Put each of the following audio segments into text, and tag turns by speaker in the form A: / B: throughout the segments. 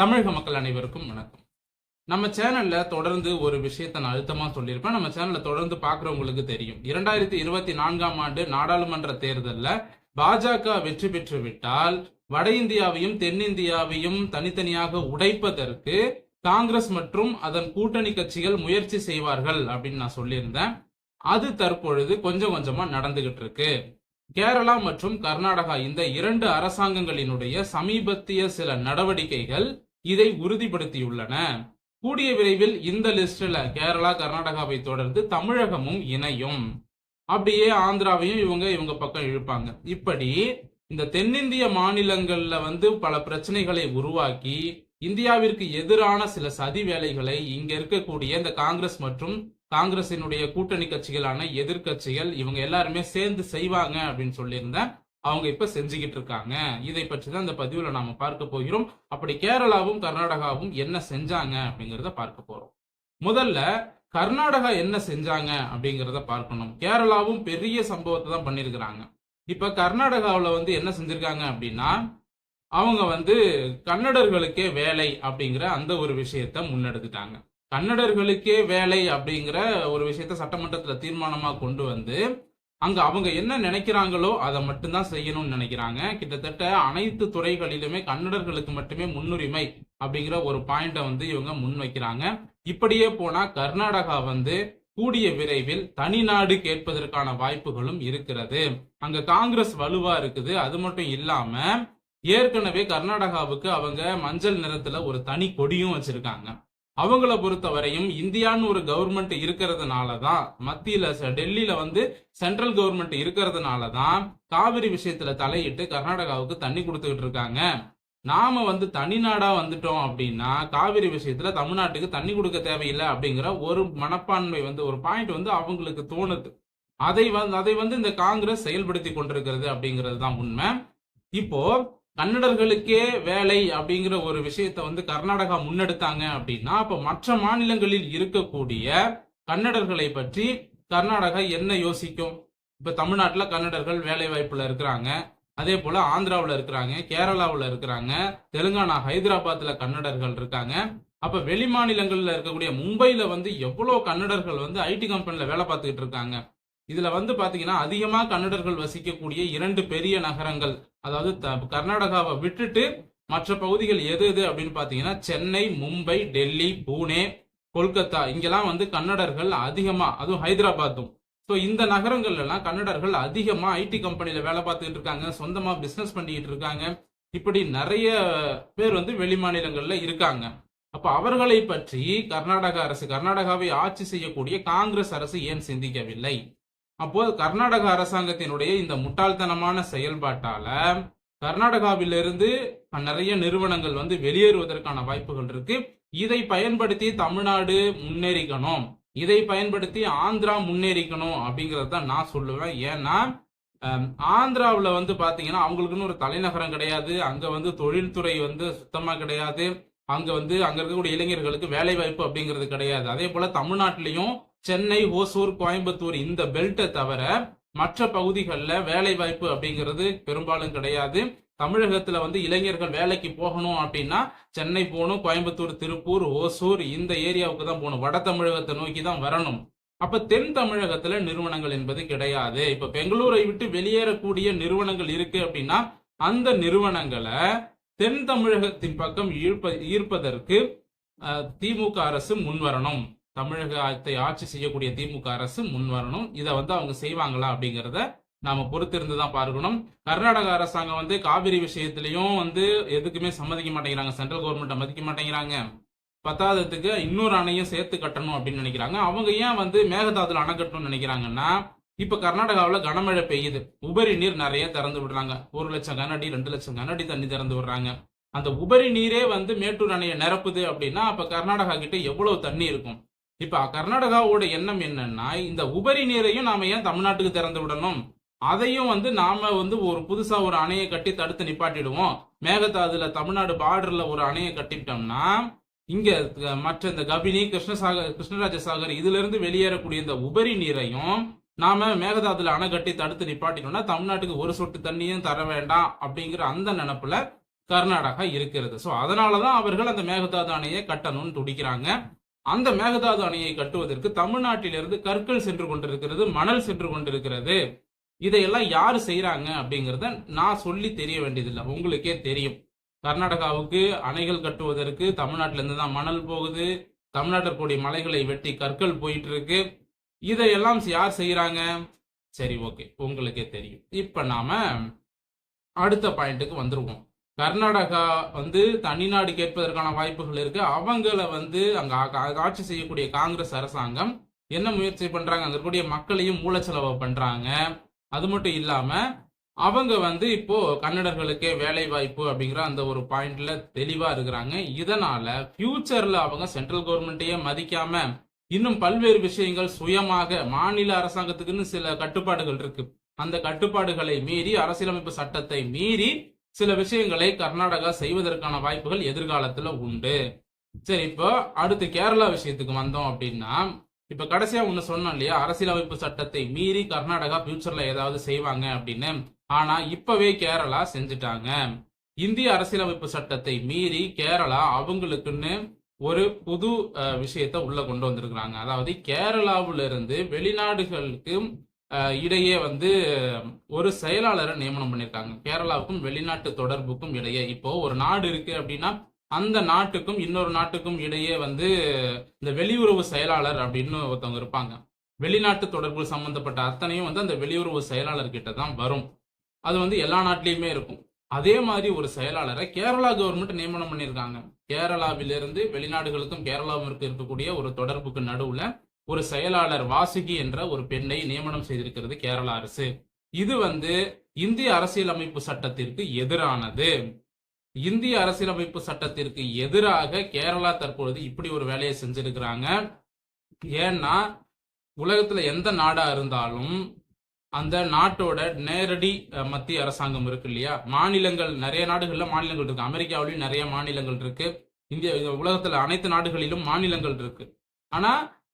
A: தமிழக மக்கள் அனைவருக்கும் வணக்கம். நம்ம சேனல்ல தொடர்ந்து ஒரு விஷயத்தை நான் அழுத்தமா சொல்லியிருப்பேன். நம்ம சேனல்ல தொடர்ந்து பாக்குறவங்களுக்கு தெரியும். இரண்டாயிரத்தி இருபத்தி நான்காம் ஆண்டு நாடாளுமன்ற தேர்தலில் பாஜக வெற்றி பெற்று விட்டால் வட இந்தியாவையும் தென்னிந்தியாவையும் தனித்தனியாக உடைப்பதற்கு காங்கிரஸ் மற்றும் அதன் கூட்டணி கட்சிகள் முயற்சி செய்வார்கள் அப்படின்னு நான் சொல்லியிருந்தேன். அது தற்பொழுது கொஞ்சம் கொஞ்சமா நடந்துகிட்டு இருக்கு. கேரளா மற்றும் கர்நாடகா இந்த இரண்டு அரசாங்கங்களினுடைய சமீபத்திய சில நடவடிக்கைகள் இதை உறுதிப்படுத்தியுள்ளன. கூடிய விரைவில் இந்த லிஸ்ட்ல கேரளா கர்நாடகாவை தொடர்ந்து தமிழகமும் இணையும். அப்படியே ஆந்திராவையும் இவங்க இவங்க பக்கம் இழுப்பாங்க. இப்படி இந்த தென்னிந்திய மாநிலங்கள்ல வந்து பல பிரச்சனைகளை உருவாக்கி இந்தியாவிற்கு எதிரான சில சதி வேலைகளை இங்க இருக்கக்கூடிய இந்த காங்கிரஸ் மற்றும் காங்கிரசினுடைய கூட்டணி கட்சிகளான எதிர்க்கட்சிகள் இவங்க எல்லாருமே சேர்ந்து செய்வாங்க அப்படின்னு சொல்லியிருந்தேன். அவங்க இப்ப செஞ்சுக்கிட்டு இருக்காங்க இதை பற்றி தான் இந்த பதிவுல நாம பார்க்க போகிறோம். அப்படி கேரளாவும் கர்நாடகாவும் என்ன செஞ்சாங்க அப்படிங்கிறத பார்க்க போறோம். முதல்ல கர்நாடகா என்ன செஞ்சாங்க அப்படிங்கிறத பார்க்கணும். கேரளாவும் பெரிய சம்பவத்தை தான் பண்ணிருக்கிறாங்க இப்ப கர்நாடகாவில் வந்து என்ன செஞ்சிருக்காங்க அப்படின்னா அவங்க வந்து கன்னடர்களுக்கே வேலை அப்படிங்கிற அந்த ஒரு விஷயத்த முன்னெடுத்துட்டாங்க. கன்னடர்களுக்கே வேலை அப்படிங்கிற ஒரு விஷயத்த சட்டமன்றத்துல தீர்மானமா கொண்டு வந்து அங்க அவங்க என்ன நினைக்கிறாங்களோ அதை மட்டும்தான் செய்யணும்னு நினைக்கிறாங்க. கிட்டத்தட்ட அனைத்து துறைகளிலுமே கன்னடர்களுக்கு மட்டுமே முன்னுரிமை அப்படிங்கிற ஒரு பாயிண்டை வந்து இவங்க முன்வைக்கிறாங்க. இப்படியே போனா கர்நாடகா வந்து கூடிய விரைவில் தனிநாடு கேட்பதற்கான வாய்ப்புகளும் இருக்கிறது. அங்க காங்கிரஸ் வலுவா இருக்குது. அது மட்டும் இல்லாம ஏற்கனவே கர்நாடகாவுக்கு அவங்க மஞ்சள் நிறத்துல ஒரு தனி கொடியும் வச்சிருக்காங்க. அவங்கள பொறுத்தவரையும் இந்தியான்னு ஒரு கவர்மெண்ட் இருக்கிறதுனால தான் மத்தியில ச- டெல்லியில வந்து சென்ட்ரல் கவர்மெண்ட் இருக்கிறதுனால தான் காவிரி விஷயத்துல தலையிட்டு கர்நாடகாவுக்கு தண்ணி கொடுத்துக்கிட்டு இருக்காங்க. நாம வந்து தனிநாடா வந்துட்டோம் அப்படின்னா காவிரி விஷயத்துல தமிழ்நாட்டுக்கு தண்ணி கொடுக்க தேவையில்லை அப்படிங்கிற ஒரு மனப்பான்மை வந்து ஒரு பாயிண்ட் வந்து அவங்களுக்கு தோணுது. அதை வந்து அதை வந்து இந்த காங்கிரஸ் செயல்படுத்தி கொண்டிருக்கிறது அப்படிங்கிறது தான் உண்மை. இப்போ கன்னடர்களுக்கே வேலை அப்படிங்கிற ஒரு விஷயத்த வந்து கர்நாடகா முன்னெடுத்தாங்க அப்படின்னா அப்ப மற்ற மாநிலங்களில் இருக்கக்கூடிய கன்னடர்களை பற்றி கர்நாடகா என்ன யோசிக்கும்? இப்ப தமிழ்நாட்டுல கன்னடர்கள் வேலை வாய்ப்புல இருக்கிறாங்க. அதே போல ஆந்திராவில் இருக்கிறாங்க கேரளாவில் இருக்கிறாங்க தெலுங்கானா ஹைதராபாத்ல கன்னடர்கள் இருக்காங்க. அப்ப வெளி மாநிலங்கள்ல இருக்கக்கூடிய மும்பைல வந்து எவ்வளவு கன்னடர்கள் வந்து ஐடி கம்பெனில வேலை பார்த்துக்கிட்டு இருக்காங்க? இதுல வந்து பாத்தீங்கன்னா அதிகமா கன்னடர்கள் வசிக்கக்கூடிய இரண்டு பெரிய நகரங்கள் அதாவது த- கர்நாடகாவை விட்டுட்டு மற்ற பகுதிகள் எது எது அப்படின்னு பாத்தீங்கன்னா சென்னை மும்பை டெல்லி பூனே கொல்கத்தா. இங்கெல்லாம் வந்து கன்னடர்கள் அதிகமா அதுவும் ஹைதராபாத்தும். ஸோ இந்த நகரங்கள்ல எல்லாம் கன்னடர்கள் அதிகமா ஐடி கம்பெனில வேலை பார்த்துக்கிட்டு இருக்காங்க சொந்தமா பிசினஸ் பண்ணிக்கிட்டு இருக்காங்க. இப்படி நிறைய பேர் வந்து வெளி மாநிலங்களில் இருக்காங்க. அப்ப அவர்களை பற்றி கர்நாடக அரசு கர்நாடகாவை ஆட்சி செய்யக்கூடிய காங்கிரஸ் அரசு ஏன் சிந்திக்கவில்லை? அப்போது கர்நாடக அரசாங்கத்தினுடைய இந்த முட்டாள்தனமான செயல்பாட்டால கர்நாடகாவிலிருந்து நிறைய நிறுவனங்கள் வந்து வெளியேறுவதற்கான வாய்ப்புகள் இருக்கு. இதை பயன்படுத்தி தமிழ்நாடு முன்னேறிக்கணும். இதை பயன்படுத்தி ஆந்திரா முன்னேறிக்கணும் அப்படிங்கறத தான் நான் சொல்லுவேன். ஏன்னா ஆந்திராவில் வந்து பாத்தீங்கன்னா அவங்களுக்குன்னு ஒரு தலைநகரம் கிடையாது. அங்க வந்து தொழில்துறை வந்து சுத்தமா கிடையாது. அங்க வந்து அங்க இருக்கக்கூடிய இளைஞர்களுக்கு வேலை வாய்ப்பு அப்படிங்கிறது கிடையாது. அதே போல தமிழ்நாட்டிலையும் சென்னை ஓசூர் கோயம்புத்தூர் இந்த பெல்ட்டை தவிர மற்ற பகுதிகளில் வேலை வாய்ப்பு அப்படிங்கிறது பெரும்பாலும் கிடையாது. தமிழகத்துல வந்து இளைஞர்கள் வேலைக்கு போகணும் அப்படின்னா சென்னை போகணும் கோயம்புத்தூர் திருப்பூர் ஓசூர் இந்த ஏரியாவுக்கு தான் போகணும். வட தமிழகத்தை நோக்கி தான் வரணும். அப்ப தென் தமிழகத்துல நிறுவனங்கள் என்பது கிடையாது. இப்ப பெங்களூரை விட்டு வெளியேறக்கூடிய நிறுவனங்கள் இருக்கு அப்படின்னா அந்த நிறுவனங்களை தென் தமிழகத்தின் பக்கம் ஈர்ப்ப ஈர்ப்பதற்கு திமுக அரசு முன்வரணும். தமிழகத்தை ஆட்சி செய்யக்கூடிய திமுக அரசு முன்வரணும் இதை வந்து அவங்க செய்வாங்களா அப்படிங்கிறத நாம பொறுத்திருந்து தான் பார்க்கணும். கர்நாடக அரசாங்கம் வந்து காவிரி விஷயத்திலையும் வந்து எதுக்குமே சம்மதிக்க மாட்டேங்கிறாங்க. சென்ட்ரல் கவர்மெண்ட்டை மதிக்க மாட்டேங்கிறாங்க. பத்தாததுக்கு இன்னொரு அணையும் சேர்த்து கட்டணும் அப்படின்னு நினைக்கிறாங்க. அவங்க ஏன் வந்து மேகதாதுல அணை கட்டணும்னு நினைக்கிறாங்கன்னா இப்ப கர்நாடகாவில் கனமழை பெய்யுது. உபரி நீர் நிறைய திறந்து விடுறாங்க. ஒரு லட்சம் கனடி ரெண்டு லட்சம் கனடி தண்ணி திறந்து விடுறாங்க. அந்த உபரி நீரே வந்து மேட்டூர் அணையை நிரப்புது அப்படின்னா அப்ப கர்நாடகா கிட்ட எவ்வளவு தண்ணி இருக்கும்? இப்ப கர்நாடகாவோட எண்ணம் என்னன்னா இந்த உபரி நீரையும் நாம ஏன் தமிழ்நாட்டுக்கு திறந்து விடணும்? அதையும் வந்து நாம வந்து ஒரு புதுசா ஒரு அணையை கட்டி தடுத்து நிப்பாட்டிடுவோம். மேகதாதுல தமிழ்நாடு பார்டர்ல ஒரு அணையை கட்டிட்டோம்னா இங்க மற்ற இந்த கபினி கிருஷ்ணசாகர் கிருஷ்ணராஜ சாகர் இதுல இருந்து வெளியேறக்கூடிய இந்த உபரி நீரையும் நாம மேகதாதுல அணை கட்டி தடுத்து நிப்பாட்டினோம்னா தமிழ்நாட்டுக்கு ஒரு சொட்டு தண்ணியும் தர வேண்டாம் அப்படிங்கிற அந்த நினப்புல கர்நாடகா இருக்கிறது. ஸோ அதனாலதான் அவர்கள் அந்த மேகதாது அணையை கட்டணும்னு துடிக்கிறாங்க. அந்த மேகதாது அணையை கட்டுவதற்கு தமிழ்நாட்டிலிருந்து கற்கள் சென்று கொண்டிருக்கிறது மணல் சென்று கொண்டிருக்கிறது. இதையெல்லாம் யார் செய்கிறாங்க அப்படிங்கிறத நான் சொல்லி தெரிய வேண்டியதில்லை. உங்களுக்கே தெரியும். கர்நாடகாவுக்கு அணைகள் கட்டுவதற்கு தமிழ்நாட்டிலேருந்து தான் மணல் போகுது. தமிழ்நாட்டில் கூடிய மலைகளை வெட்டி கற்கள் போயிட்டு இருக்கு இதையெல்லாம் யார் செய்யறாங்க சரி ஓகே. உங்களுக்கே தெரியும். இப்ப நாம அடுத்த பாயிண்ட்டுக்கு வந்துருவோம். கர்நாடகா வந்து தனிநாடு கேட்பதற்கான வாய்ப்புகள் இருக்கு. அவங்கள வந்து அங்க ஆட்சி செய்யக்கூடிய காங்கிரஸ் அரசாங்கம் என்ன முயற்சி பண்றாங்க? அங்க இருக்கக்கூடிய மக்களையும் மூலச்செலவு பண்றாங்க. அது மட்டும் இல்லாம அவங்க வந்து இப்போ கன்னடர்களுக்கே வேலை வாய்ப்பு அப்படிங்கிற அந்த ஒரு பாயிண்ட்ல தெளிவா இருக்கிறாங்க. இதனால ஃபியூச்சர்ல அவங்க சென்ட்ரல் கவர்மெண்ட்டையே மதிக்காம இன்னும் பல்வேறு விஷயங்கள் சுயமாக மாநில அரசாங்கத்துக்குன்னு சில கட்டுப்பாடுகள் இருக்கு. அந்த கட்டுப்பாடுகளை மீறி அரசியலமைப்பு சட்டத்தை மீறி சில விஷயங்களை கர்நாடகா செய்வதற்கான வாய்ப்புகள் எதிர்காலத்துல உண்டு. சரி இப்போ அடுத்து கேரளா விஷயத்துக்கு வந்தோம் அப்படின்னா இப்ப கடைசியா ஒண்ணு சொன்னோம் இல்லையா? அரசியலமைப்பு சட்டத்தை மீறி கர்நாடகா ஃபியூச்சர்ல ஏதாவது செய்வாங்க அப்படின்னு. ஆனா இப்பவே கேரளா செஞ்சுட்டாங்க. இந்திய அரசியலமைப்பு சட்டத்தை மீறி கேரளா அவங்களுக்குன்னு ஒரு புது விஷயத்த விஷயத்தை உள்ள கொண்டு வந்திருக்கிறாங்க. அதாவது கேரளாவுல இருந்து வெளிநாடுகளுக்கு இடையே வந்து ஒரு செயலாளரை நியமனம் பண்ணியிருக்காங்க கேரளாவுக்கும் வெளிநாட்டு தொடர்புக்கும் இடையே. இப்போ ஒரு நாடு இருக்கு அப்படின்னா அந்த நாட்டுக்கும் இன்னொரு நாட்டுக்கும் இடையே வந்து இந்த வெளியுறவு செயலாளர் அப்படின்னு ஒருத்தவங்க இருப்பாங்க. வெளிநாட்டு தொடர்பு சம்பந்தப்பட்ட அத்தனையும் வந்து அந்த வெளியுறவு செயலாளர் கிட்ட தான் வரும். அது வந்து எல்லா நாட்டிலையுமே இருக்கும். அதே மாதிரி ஒரு செயலாளரை கேரளா கவர்மெண்ட் நியமனம் பண்ணியிருக்காங்க கேரளாவிலிருந்து வெளிநாடுகளுக்கும் கேரளாவிற்கு இருக்கக்கூடிய ஒரு தொடர்புக்கு நடுவுல ஒரு செயலாளர் வாசுகி என்ற ஒரு பெண்ணை நியமனம் செய்திருக்கிறது கேரளா அரசு. இது வந்து இந்திய அரசியலமைப்பு சட்டத்திற்கு எதிரானது. இந்திய அரசியலமைப்பு சட்டத்திற்கு எதிராக கேரளா தற்பொழுது இப்படி ஒரு வேலையை செஞ்சிருக்கிறாங்க. ஏன்னா உலகத்துல எந்த நாடா இருந்தாலும் அந்த நாட்டோட நேரடி மத்திய அரசாங்கம் இருக்கு இல்லையா? மாநிலங்கள் நிறைய நாடுகள்ல மாநிலங்கள் இருக்கு. அமெரிக்காவிலும் நிறைய மாநிலங்கள் இருக்கு. இந்திய உலகத்துல அனைத்து நாடுகளிலும் மாநிலங்கள் இருக்கு. ஆனா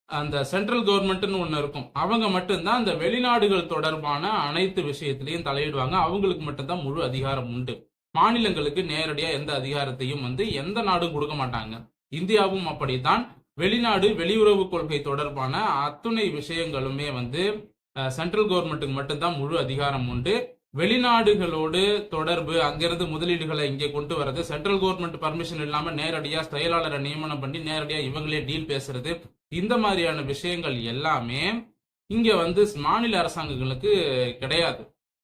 A: அந்த சென்ட்ரல் கவர்மெண்ட்னு ஒன்று இருக்கும். அவங்க மட்டும்தான் அந்த வெளிநாடுகள் தொடர்பான அனைத்து விஷயத்திலையும் தலையிடுவாங்க. அவங்களுக்கு மட்டும்தான் முழு அதிகாரம் உண்டு. மாநிலங்களுக்கு நேரடியாக எந்த அதிகாரத்தையும் வந்து எந்த நாடும் கொடுக்க மாட்டாங்க. இந்தியாவும் அப்படித்தான். வெளிநாடு வெளியுறவு கொள்கை தொடர்பான அத்துணை விஷயங்களுமே வந்து சென்ட்ரல் கவர்மெண்ட்டுக்கு மட்டும்தான் முழு அதிகாரம் உண்டு. வெளிநாடுகளோடு தொடர்பு அங்கிருந்து முதலீடுகளை இங்கே கொண்டு வர்றது சென்ட்ரல் கவர்மெண்ட் பர்மிஷன் இல்லாமல் நேரடியாக செயலாளரை நியமனம் பண்ணி நேரடியாக இவங்களே டீல் பேசுறது இந்த மாதிரியான விஷயங்கள் எல்லாமே இங்க வந்து மாநில அரசாங்கங்களுக்கு கிடையாது.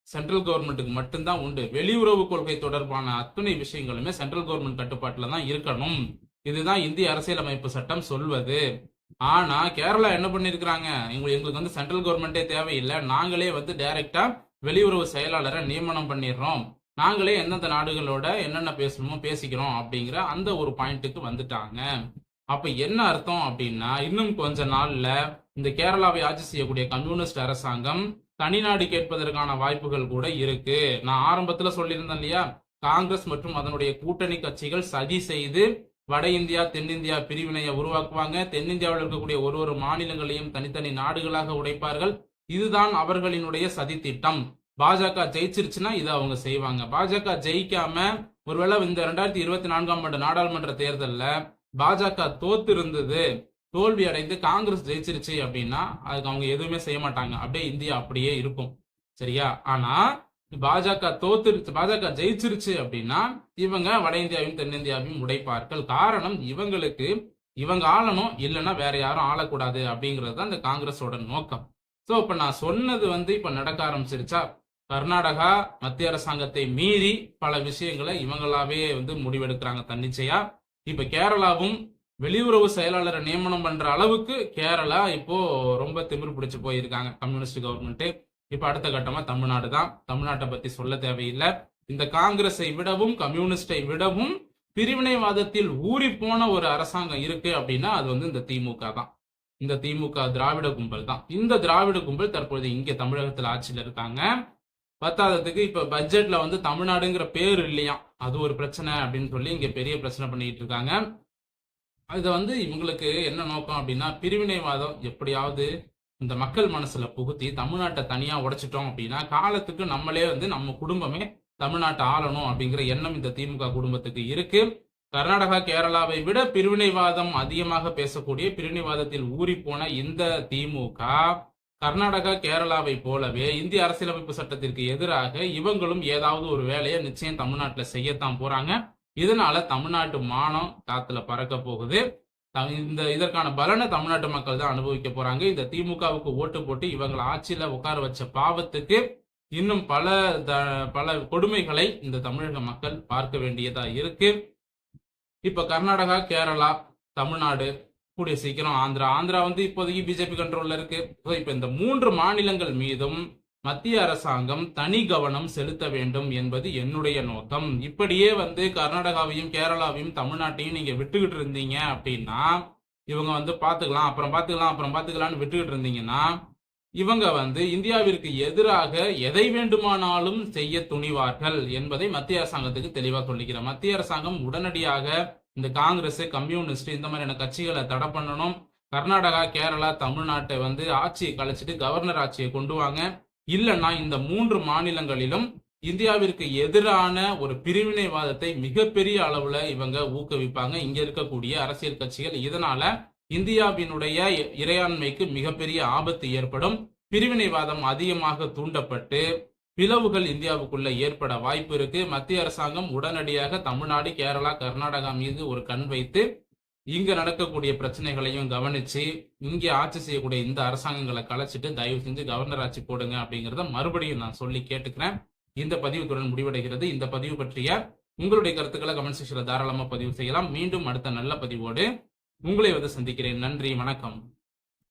A: சென்ட்ரல் கவர்மெண்ட்டுக்கு மட்டும்தான் உண்டு. வெளியுறவு கொள்கை தொடர்பான அத்துணை விஷயங்களுமே சென்ட்ரல் கவர்மெண்ட் கட்டுப்பாட்டில் தான் இருக்கணும். இதுதான் இந்திய அரசியலமைப்பு சட்டம் சொல்வது. ஆனா கேரளா என்ன பண்ணிருக்கிறாங்க? எங்களுக்கு எங்களுக்கு வந்து சென்ட்ரல் கவர்மெண்டே தேவையில்லை. நாங்களே வந்து டைரக்டா வெளியுறவு செயலாளரை நியமனம் பண்ணிடுறோம். நாங்களே எந்தெந்த நாடுகளோட என்னென்ன பேசணுமோ பேசிக்கிறோம் அப்படிங்கிற அந்த ஒரு பாயிண்ட்டுக்கு வந்துட்டாங்க. அப்ப என்ன அர்த்தம் அப்படின்னா இன்னும் கொஞ்ச நாள்ல இந்த கேரளாவை ஆட்சி செய்யக்கூடிய கம்யூனிஸ்ட் அரசாங்கம் தனிநாடு கேட்பதற்கான வாய்ப்புகள் கூட இருக்கு. நான் ஆரம்பத்துல சொல்லியிருந்தேன் இல்லையா? காங்கிரஸ் மற்றும் அதனுடைய கூட்டணி கட்சிகள் சதி செய்து வட இந்தியா தென்னிந்தியா பிரிவினையை உருவாக்குவாங்க. தென்னிந்தியாவில் இருக்கக்கூடிய ஒரு ஒரு மாநிலங்களையும் தனித்தனி நாடுகளாக உடைப்பார்கள். இதுதான் அவர்களினுடைய சதி திட்டம். பாஜக ஜெயிச்சிருச்சுன்னா இதை அவங்க செய்வாங்க. பாஜக ஜெயிக்காம ஒருவேளை இந்த ரெண்டாயிரத்தி இருபத்தி நான்காம் ஆண்டு நாடாளுமன்ற தேர்தலில் பாஜக தோத்து இருந்தது தோல்வி அடைந்து காங்கிரஸ் ஜெயிச்சிருச்சு அப்படின்னா அதுக்கு அவங்க எதுவுமே செய்ய மாட்டாங்க. அப்படியே இந்தியா அப்படியே இருக்கும். சரியா? ஆனா பாஜக தோத்துருச்சு பாஜக ஜெயிச்சிருச்சு அப்படின்னா இவங்க வட இந்தியாவையும் தென்னிந்தியாவையும் உடைப்பார்கள். காரணம் இவங்களுக்கு இவங்க ஆளணும் இல்லைன்னா வேற யாரும் ஆளக்கூடாது அப்படிங்கிறது தான் இந்த காங்கிரஸோட நோக்கம். ஸோ இப்ப நான் சொன்னது வந்து இப்ப நடக்க ஆரம்பிச்சிருச்சா? கர்நாடகா மத்திய அரசாங்கத்தை மீறி பல விஷயங்களை இவங்களாவே வந்து முடிவெடுக்கிறாங்க தன்னிச்சையா. இப்ப கேரளாவும் வெளியுறவு செயலாளரை நியமனம் பண்ற அளவுக்கு கேரளா இப்போ ரொம்ப திமிர் பிடிச்சு போயிருக்காங்க. கம்யூனிஸ்ட் கவர்மெண்ட் இப்ப அடுத்த கட்டமா தமிழ்நாடு தான். தமிழ்நாட்டை பத்தி சொல்ல தேவையில்லை. இந்த காங்கிரஸை விடவும் கம்யூனிஸ்டை விடவும் பிரிவினைவாதத்தில் ஊறி போன ஒரு அரசாங்கம் இருக்கு அப்படின்னா அது வந்து இந்த திமுக தான். இந்த திமுக திராவிட கும்பல் தான். இந்த திராவிட கும்பல் தற்பொழுது இங்க தமிழகத்தில் ஆட்சியில் இருக்காங்க. பத்தாததுக்கு இப்ப பட்ஜெட்ல வந்து தமிழ்நாடுங்கிற பேர் இல்லையா? அது ஒரு பிரச்சனை அப்படின்னு சொல்லி இங்க பெரிய பிரச்சனை பண்ணிட்டு இருக்காங்க. இதை வந்து இவங்களுக்கு என்ன நோக்கம் அப்படின்னா பிரிவினைவாதம் எப்படியாவது இந்த மக்கள் மனசுல புகுத்தி தமிழ்நாட்டை தனியா உடைச்சிட்டோம் அப்படின்னா காலத்துக்கு நம்மளே வந்து நம்ம குடும்பமே தமிழ்நாட்டை ஆளணும் அப்படிங்கிற எண்ணம் இந்த திமுக குடும்பத்துக்கு இருக்கு. கர்நாடகா கேரளாவை விட பிரிவினைவாதம் அதிகமாக பேசக்கூடிய பிரிவினைவாதத்தில் ஊறி போன இந்த திமுக கர்நாடகா கேரளாவை போலவே இந்திய அரசியலமைப்பு சட்டத்திற்கு எதிராக இவங்களும் ஏதாவது ஒரு வேலையை நிச்சயம் தமிழ்நாட்டில் செய்யத்தான் போறாங்க. இதனால தமிழ்நாட்டு மானம் காத்துல பறக்க போகுது. த- இந்த இதற்கான பலனை தமிழ்நாட்டு மக்கள் தான் அனுபவிக்க போறாங்க. இந்த திமுகவுக்கு ஓட்டு போட்டு இவங்களை ஆட்சியில உட்கார வச்ச பாவத்துக்கு இன்னும் பல த- பல கொடுமைகளை இந்த தமிழக மக்கள் பார்க்க வேண்டியதா இருக்கு. இப்ப கர்நாடகா கேரளா தமிழ்நாடு கூடிய சீக்கிரம் ஆந்திரா. ஆந்திரா வந்து இப்போதைக்கு பிஜேபி கண்ட்ரோல்ல இருக்கு. இப்போ இப்ப இந்த மூன்று மாநிலங்கள் மீதும் மத்திய அரசாங்கம் தனி கவனம் செலுத்த வேண்டும் என்பது என்னுடைய நோக்கம். இப்படியே வந்து கர்நாடகாவையும் கேரளாவையும் தமிழ்நாட்டையும் நீங்க விட்டுக்கிட்டு இருந்தீங்க அப்படின்னா இவங்க வந்து பாத்துக்கலாம் அப்புறம் பாத்துக்கலாம் அப்புறம் பாத்துக்கலாம்னு விட்டுக்கிட்டு இருந்தீங்கன்னா இவங்க வந்து இந்தியாவிற்கு எதிராக எதை வேண்டுமானாலும் செய்ய துணிவார்கள் என்பதை மத்திய அரசாங்கத்துக்கு தெளிவாக சொல்லிக்கிறேன். மத்திய அரசாங்கம் உடனடியாக இந்த காங்கிரஸ் கம்யூனிஸ்ட் இந்த மாதிரியான கட்சிகளை தடை பண்ணணும். கர்நாடகா கேரளா தமிழ்நாட்டை வந்து ஆட்சியை கலைச்சிட்டு கவர்னர் ஆட்சியை கொண்டு வாங்க. இல்லைன்னா இந்த மூன்று மாநிலங்களிலும் இந்தியாவிற்கு எதிரான ஒரு பிரிவினைவாதத்தை மிகப்பெரிய அளவுல இவங்க ஊக்குவிப்பாங்க. இங்க இருக்கக்கூடிய அரசியல் கட்சிகள். இதனால இந்தியாவினுடைய இறையாண்மைக்கு மிகப்பெரிய ஆபத்து ஏற்படும். பிரிவினைவாதம் அதிகமாக தூண்டப்பட்டு பிளவுகள் இந்தியாவுக்குள்ள ஏற்பட வாய்ப்பு இருக்கு. மத்திய அரசாங்கம் உடனடியாக தமிழ்நாடு கேரளா கர்நாடகா மீது ஒரு கண் வைத்து இங்க நடக்கக்கூடிய பிரச்சனைகளையும் கவனிச்சு இங்க ஆட்சி செய்யக்கூடிய இந்த அரசாங்கங்களை கலைச்சிட்டு தயவு செஞ்சு கவர்னர் ஆட்சி போடுங்க அப்படிங்கிறத மறுபடியும் நான் சொல்லி கேட்டுக்கிறேன். இந்த பதிவுத்துடன் முடிவடைகிறது. இந்த பதிவு பற்றிய உங்களுடைய கருத்துக்களை கமெண்ட் செக்ஷன்ல தாராளமா பதிவு செய்யலாம். மீண்டும் அடுத்த நல்ல பதிவோடு உங்களை வந்து சந்திக்கிறேன். நன்றி வணக்கம்.